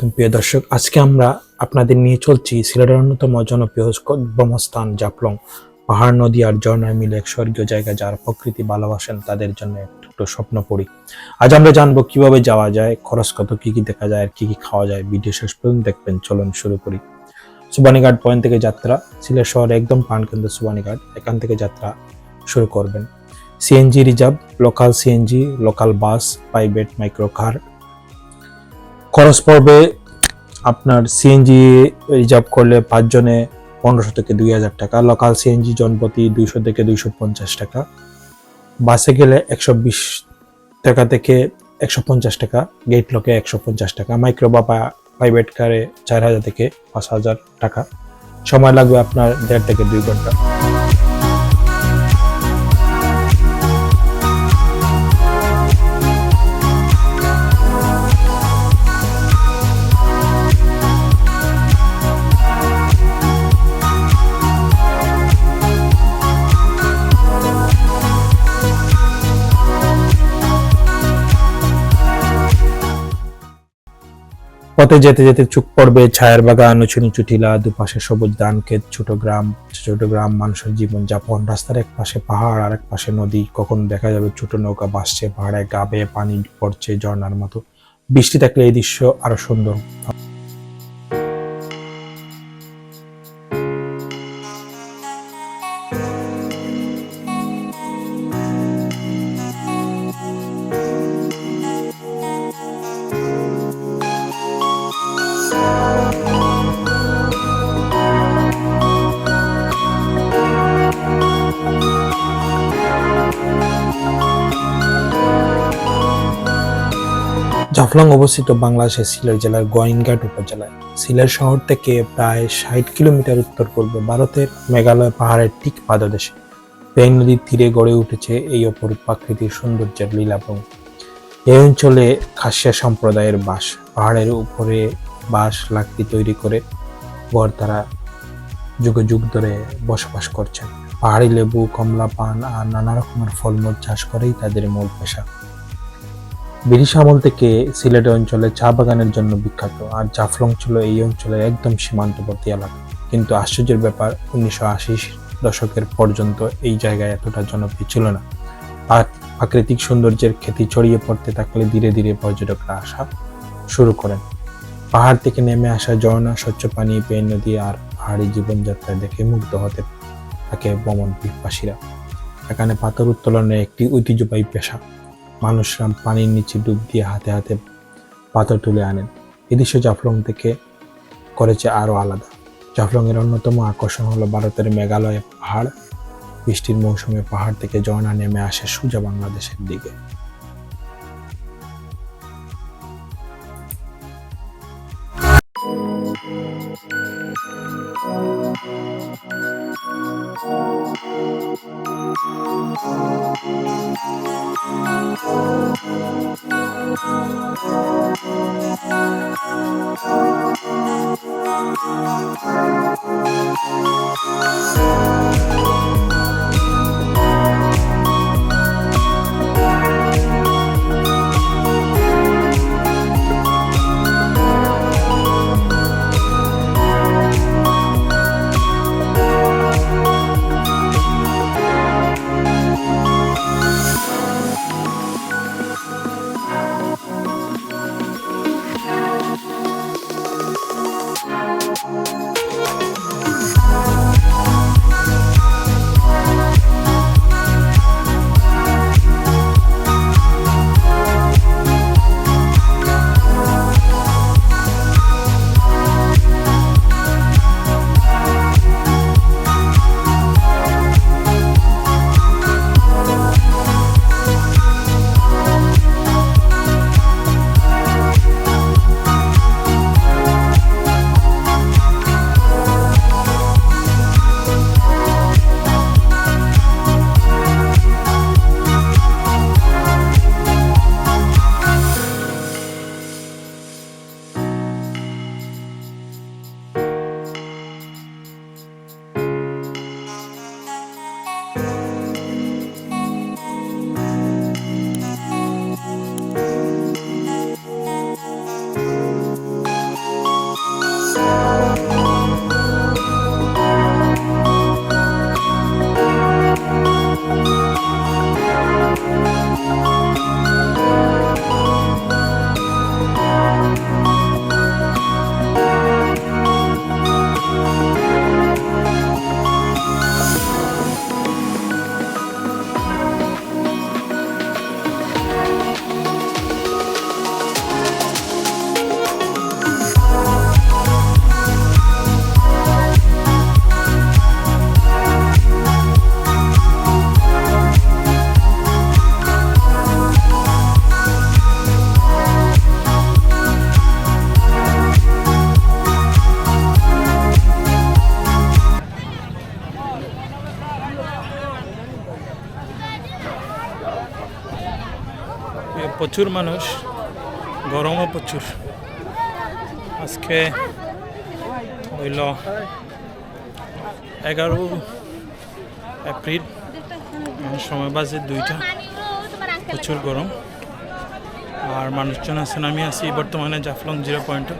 আলাইকুম, প্রিয় দর্শক। আজকে আমরা আপনাদের নিয়ে চলছি সিলেটের অন্যতম জনপ্রিয় ব্রহ্মস্থান জাফলং পাহাড়, নদী আর ঝর্ণায় মিলে এক স্বর্গীয় জায়গা যারা প্রকৃতি ভালোবাসেন তাদের জন্য একটু স্বপ্ন পড়ি আজ আমরা জানব কীভাবে যাওয়া যায়, খরচ কত, কি কি দেখা যায়, আর কি কি খাওয়া যায়। ভিডিও শেষ পর্যন্ত দেখবেন, চলুন শুরু করি। সুবানীঘাট পয়েন্ট থেকে যাত্রা, সিলেট শহরে একদম প্রাণকেন্দ্র সুবানীঘাট, এখান থেকে যাত্রা শুরু করবেন। CNG reserve local CNG local bus private micro car খরচ পড়বে আপনার সিএনজি রিজার্ভ করলে পাঁচজনে পনেরোশো থেকে দুই হাজার টাকা লোকাল সিএনজি জনপ্রতি দুইশো থেকে দুইশো পঞ্চাশ টাকা। বাসে গেলে একশো বিশ টাকা থেকে একশো পঞ্চাশ টাকা গেট লোকে একশো পঞ্চাশ টাকা মাইক্রো বা প্রাইভেট কারে চার হাজার থেকে পাঁচ হাজার টাকা। সময় লাগবে আপনার দেড় থেকে দুই ঘণ্টা। পথে যেতে যেতে চুপ পড়বে ছায়ের বাগান উঁচু নিচু টিলা দুপাশে সবুজ ধান ক্ষেত, ছোট গ্রাম ছোট গ্রাম, মানুষের জীবন যাপন রাস্তার এক পাশে পাহাড়, আর এক পাশে নদী। কখন দেখা যাবে ছোট নৌকা বাসছে পাহাড়ে গা পানি পড়ছে ঝর্নার মতো। বৃষ্টি থাকলে এই দৃশ্য আরও সুন্দর। জাফলং অবস্থিত বাংলাদেশের সিলেট জেলার গোয়াইনঘাট উপজেলায়। সিলেট শহর থেকে প্রায় ষাট কিলোমিটার উত্তর পূর্বে ভারতের মেঘালয় পাহাড়ের ঠিক পাদদেশে। পেন নদীর তীরে গড়ে উঠেছে এই অপরূপ প্রাকৃতিক সৌন্দর্যের লীলাভং এই অঞ্চলে খাসিয়া সম্প্রদায়ের বাস, পাহাড়ের উপরে বাঁশ লাকড়ি তৈরি করে ঘর তারা যুগ যুগ ধরে বসবাস করছেন। পাহাড়ি লেবু কমলা পান আর নানা রকমের ফলমূল চাষ করেই তাদের মূল পেশা। ব্রিটিশ আমল থেকে সিলেট অঞ্চলে চা বাগানের জন্য বিখ্যাত, আর জাফলং ছিল এই অঞ্চলের একদম সীমান্তবর্তী এলাকা। কিন্তু আশ্চর্যের ব্যাপার, উনিশশো আশি দশকের পর্যন্ত এই জায়গায় এতটা জনপ্রিয় ছিল না। প্রাকৃতিক সৌন্দর্যের খ্যাতি ছড়িয়ে পড়তে থাকলে ধীরে ধীরে পর্যটকরা আসা শুরু করেন। পাহাড় থেকে নেমে আসা ঝর্ণা, স্বচ্ছ পানি, পেয়ে নদী আর পাহাড়ি জীবনযাত্রা দেখে মুগ্ধ হতে থাকে ভ্রমণ পিপাসীরা। এখানে পাথর উত্তোলনের একটি ঐতিহ্যবাহী পেশা। মানুষরা পানির নিচে ডুব দিয়ে হাতে হাতে পাথর তুলে আনেন। এদৃশ্য দৃশ্য জাফলং থেকে করেছে আরও আলাদা। জাফলংয়ের অন্যতম আকর্ষণ হলো ভারতের মেঘালয় পাহাড়। বৃষ্টির মৌসুমে পাহাড় থেকে ঝর্ণা নেমে আসে সোজা বাংলাদেশের দিকে। প্রচুর মানুষ, গরমও প্রচুর। আজকে হইল এগারো এপ্রিল এখন সময় বাজে দুইটা, প্রচুর গরম। আর মানুষজন আছেন, আমি আছি বর্তমানে জাফলং জিরো পয়েন্টে।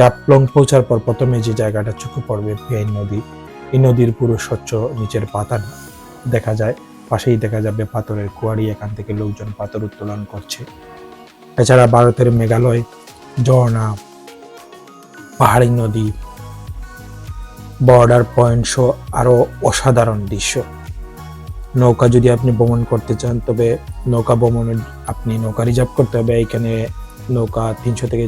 জাপলং পৌঁছার পর প্রথমে যে জায়গাটা চোখে পড়বে পেন নদী, এই নদীর পুরো স্বচ্ছ নিচের পাতা দেখা যায়, পাশেই দেখা যাবে পাথরের কুয়ারি, এখান থেকে লোকজন পাথর উত্তোলন করছে। এছাড়া ভারতের মেঘালয়, ঝর্ণা, পাহাড়ি নদী বর্ডার পয়েন্ট সহ আরও অসাধারণ দৃশ্য। নৌকা যদি আপনি ভ্রমণ করতে চান, তবে নৌকা ভ্রমণের আপনি নৌকা রিজার্ভ করতে হবে। এখানে নৌকা তিনশো থেকে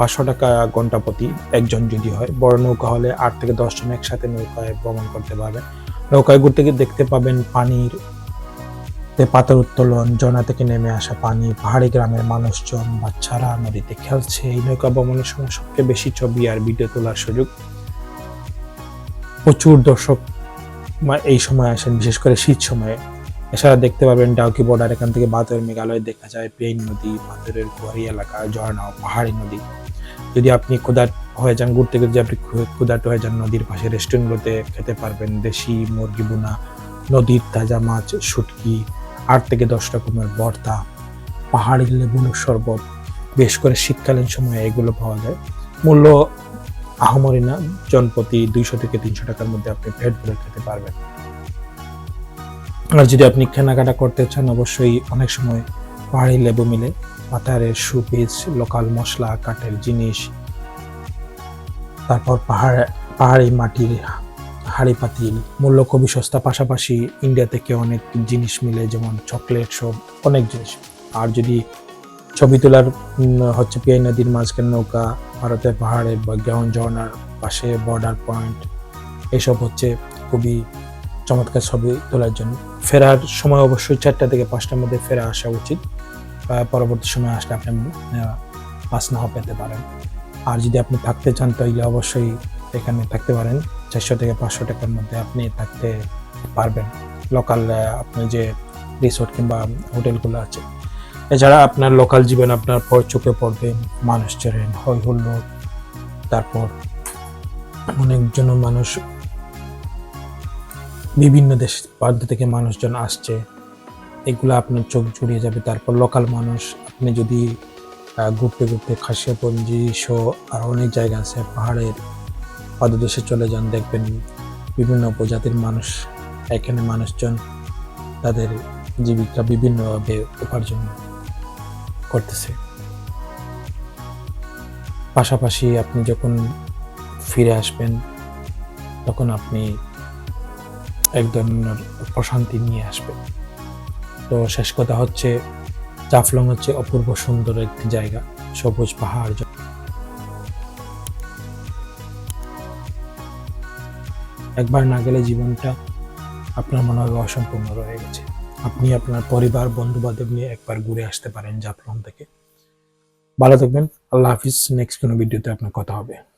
পাঁচশো টাকা ঘণ্টা প্রতি একজন যদি হয়, বড় নৌকা হলে আট থেকে দশজন একসাথে নৌকায় ভ্রমণ করতে পারবেন। নৌকায় ঘুরতে গিয়ে দেখতে পাবেন পানির তে পাথর উত্তোলন জনা থেকে নেমে আসা পানি, পাহাড়ি গ্রামের মানুষজন, বাচ্চারা নদীতে খেলছে। এই নৌকা ভ্রমণের সময় সবচেয়ে বেশি ছবি আর ভিডিও তোলার সুযোগ। প্রচুর দর্শক এই সময় আসেন, বিশেষ করে শীত সময়ে। এছাড়া দেখতে পাবেন ডাউকি বর্ডার এখান থেকে বাতর মেঘালয় দেখা যায়। পেইন নদী পাথরের কুয়ারি এলাকা, ঝর্ণা পাহাড়ি নদী। যদি আপনি ক্ষুধার্ত হয়ে যান ঘুরতে গিয়ে যদি আপনি ক্ষু- ক্ষুধার্ত হয়ে যান, নদীর পাশে রেস্টুরেন্টগুলোতে খেতে পারবেন। দেশি মুরগি বোনা নদীর তাজা মাছ, শুটকি, আট থেকে দশ রকমের ভর্তা, পাহাড়ি লেবুর শরবত। বেশ করে শীতকালীন সময়ে এগুলো পাওয়া যায়। মূল্য আহামরি না, জনপ্রতি দুইশো থেকে তিনশো টাকার মধ্যে আপনি পেট ভরে খেতে পারবেন। আর যদি আপনি কেনাকাটা করতে চান, অবশ্যই অনেক সময় পাহাড়ি লেবু মিলে। পাতারের সুপিস লোকাল মশলা, কাঠের জিনিস, তারপর পাহাড়, পাহাড়ি মাটির হাড়ি পাতিল, মূল্য খুবই সস্তা। পাশাপাশি ইন্ডিয়া থেকে অনেক জিনিস মিলে, যেমন চকলেট সব, অনেক জিনিস। আর যদি ছবি তোলার হচ্ছে পিয়াই নদীর মাঝখানে নৌকা, ভারতের পাহাড়ে বা গ্রাউন্ড ঝর্ণার পাশে বর্ডার পয়েন্ট এসব হচ্ছে খুবই চমৎকার ছবি তোলার জন্য। ফেরার সময় অবশ্যই চারটা থেকে পাঁচটার মধ্যে ফেরা আসা উচিত। পরবর্তী সময় আসলে আপনি আহ, পাস নাও পেতে পারেন। আর যদি আপনি থাকতে চান তাহলে অবশ্যই এখানে থাকতে পারেন। চারশো থেকে পাঁচশো টাকার মধ্যে আপনি থাকতে পারবেন। লোকাল আপনি যে রিসোর্ট কিংবা হোটেলগুলো আছে এছাড়া আপনার লোকাল জীবন আপনার পর চোখে পড়বে। মানুষ চড়েন হই হুল্লোড় তারপর অনেকজন মানুষ বিভিন্ন দেশ প্রান্ত থেকে মানুষজন আসছে। এগুলো আপনার চোখ জুড়িয়ে যাবে। তারপর লোকাল মানুষ, আপনি যদি ঘুরতে ঘুরতে খাসিয়াপঞ্জি সহ আর অনেক জায়গা আছে পাহাড়ের পাদদেশে চলে যান, দেখবেন বিভিন্ন উপজাতির মানুষ, এখানে মানুষজন তাদের জীবিকা বিভিন্নভাবে উপার্জন করতেছে। পাশাপাশি আপনি যখন ফিরে আসবেন, তখন আপনি এক ধরনের প্রশান্তি নিয়ে আসবেন। তো শেষ কথা হচ্ছে, জাফলং হচ্ছে অপূর্ব সুন্দর একটি জায়গা, সবুজ পাহাড়। একবার না গেলে জীবনটা আপনার মনে হবে অসম্পূর্ণ রয়ে গেছে। আপনি আপনার পরিবার বন্ধু বান্ধব নিয়ে একবার ঘুরে আসতে পারেন জাফলং থেকে। ভালো থাকবেন, আল্লাহ হাফিজ। নেক্সট কোনো ভিডিওতে আপনার কথা হবে।